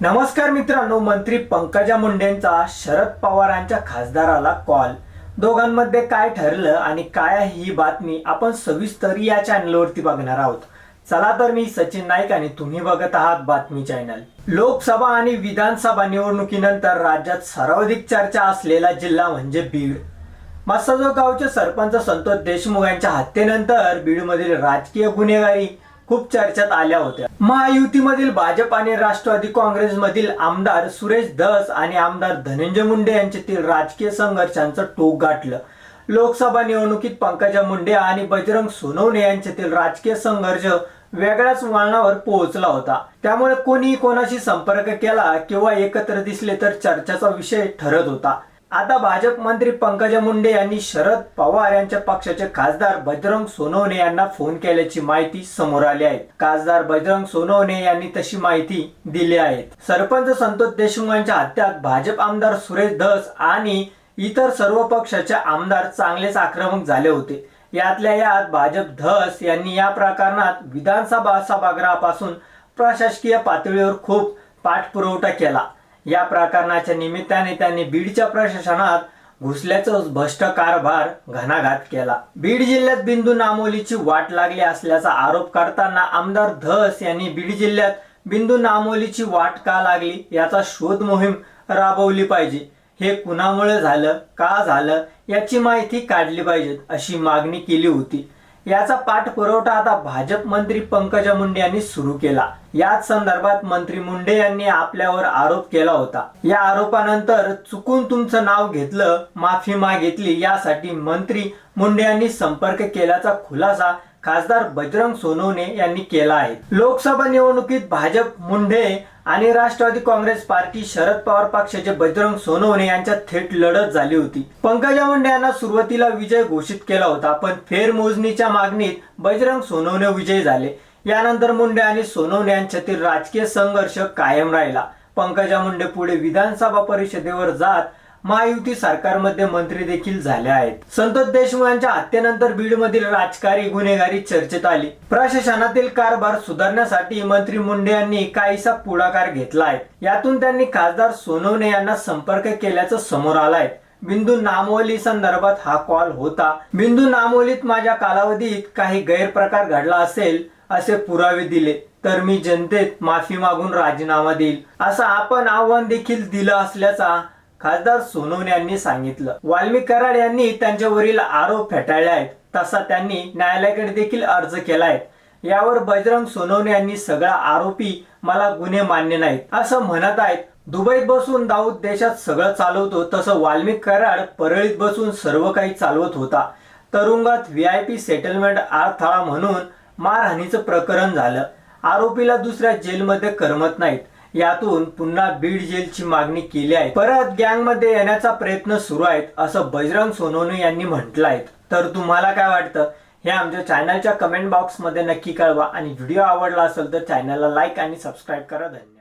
नमस्कार मित्रांनो मंत्री पंकजा मुंडेंचा शरद पवारांच्या खासदाराला कॉल दोघांमध्ये काय ठरलं आणि काय आहे ही बातमी आपण सविस्तर या चॅनलवरती बघणार आहोत. चला तर मी सचिन नाईक आणि तुम्ही बघत आहात बातमी चॅनल लोकसभा आणि विधानसभा निवडणुकीनंतर राज्यात सर्वाधिक चर्चा असलेला जिल्हा म्हणजे बीड. मासाजो गावचे सरपंच संतोष देशमुख यांच्या हत्येनंतर बीडमधील राजकीय गुन्हेगारी खूप चर्चेत आल्या होत्या. महायुतीमधील भाजप आणि राष्ट्रवादी काँग्रेसमधील आमदार सुरेश धस आणि आमदार धनंजय मुंडे यांच्यातील राजकीय संघर्षांचं टोक गाठलं. लोकसभा निवडणुकीत पंकजा मुंडे आणि बजरंग सोनवणे यांच्यातील राजकीय संघर्ष वेगळ्याच वळणावर पोहोचला होता. त्यामुळे कोणी कोणाशी संपर्क केला किंवा एकत्र दिसले तर चर्चेचा विषय ठरत होता. आता भाजप मंत्री पंकजा मुंडे यांनी शरद पवार यांच्या पक्षाचे खासदार बजरंग सोनवणे यांना फोन केल्याची माहिती समोर आली आहे. खासदार बजरंग सोनवणे यांनी तशी माहिती दिली आहे. सरपंच संतोष देशमुख यांच्या हत्यात भाजप आमदार सुरेश धस आणि इतर सर्व पक्षाचे आमदार चांगलेच आक्रमक झाले होते. यातल्या यात भाजप धस यांनी या प्रकरणात विधानसभा सभागृहापासून प्रशासकीय पातळीवर खूप पाठपुरवठा केला. या प्रकरणाच्या निमित्ताने त्यांनी बीडच्या प्रशासनात घुसल्याचा भ्रष्ट कारभार घणाघात केला. बीड जिल्ह्यात बिंदू नामोलीची वाट लागली असल्याचा आरोप करताना आमदार धस यांनी बीड जिल्ह्यात बिंदू नामोलीची वाट का लागली याचा शोध मोहीम राबवली पाहिजे. हे कुणामुळे झालं का झालं याची माहिती काढली पाहिजे अशी मागणी केली होती. याचा पाठपुरवठा आता भाजप मंत्री पंकजा मुंडे यांनी सुरू केला. याच संदर्भात मंत्री मुंडे यांनी आपल्यावर आरोप केला होता. या आरोपानंतर चुकून तुमचं नाव घेतलं माफी मागितली यासाठी मंत्री मुंडे यांनी संपर्क केल्याचा खुलासा खासदार बजरंग सोनवणे यांनी केला आहे. लोकसभा निवडणुकीत भाजप मुंडे आणि राष्ट्रवादी काँग्रेस पार्टी शरद पवार पक्षाचे बजरंग सोनवणे यांच्यात थेट लढत झाली होती. पंकजा मुंडे यांना सुरुवातीला विजय घोषित केला होता पण फेरमोजणीच्या मागणीत बजरंग सोनवणे विजयी झाले. यानंतर मुंडे आणि सोनवणे यांच्यातील राजकीय संघर्ष कायम राहिला. पंकजा मुंडे पुढे विधानसभा परिषदेवर जात महायुती सरकारमध्ये मंत्री देखील झाले आहेत. संतोष देशमुख यांच्या हत्येनंतर बीडमधील राजकारी गुन्हेगारी चर्चेत आली. प्रशासनातील कारभार सुधारण्यासाठी मंत्री मुंडे यांनी काहीसा पुढाकार घेतला आहे. यातून त्यांनी खासदार सोनवणे यांना संपर्क केल्याचं समोर आलाय. बिंदू नामोली संदर्भात हा कॉल होता. बिंदू नामोलीत माझ्या कालावधीत काही गैरप्रकार घडला असेल असे पुरावे दिले. तर मी जनतेत माफी मागून राजीनामा देईल. असं आपण आव्हान देखील दिलं असल्याचा खासदार सोनवणे यांनी सांगितलं. वाल्मिक कराड यांनी त्यांच्यावरील आरोप फेटाळले आहेत. तसा त्यांनी न्यायालयाकडे देखील अर्ज केलाय यावर बजरंग सोनवणे यांनी सगळा आरोपी मला गुन्हे मान्य नाहीत. असं म्हणत आहेत दुबईत बसून दाऊद देशात सगळं चालवतो तसं वाल्मिक कराड परळीत बसून सर्व काही चालवत होता. तरुंगात व्ही आय पी सेटलमेंट अडथळा म्हणून मारहाणीचं प्रकरण झालं. आरोपीला दुसऱ्या जेलमध्ये करमत नाहीत. यातून पुन्हा बीड जेलची मागणी केली आहे. परत गँगमध्ये येण्याचा प्रयत्न सुरू आहे असं बजरंग सोनवणे यांनी म्हटलं आहे तर तुम्हाला काय वाटतं? हे आमच्या चॅनलच्या कमेंट बॉक्समध्ये नक्की कळवा. आणि व्हिडिओ आवडला असेल तर चॅनलला लाईक आणि सबस्क्राईब करा. धन्यवाद.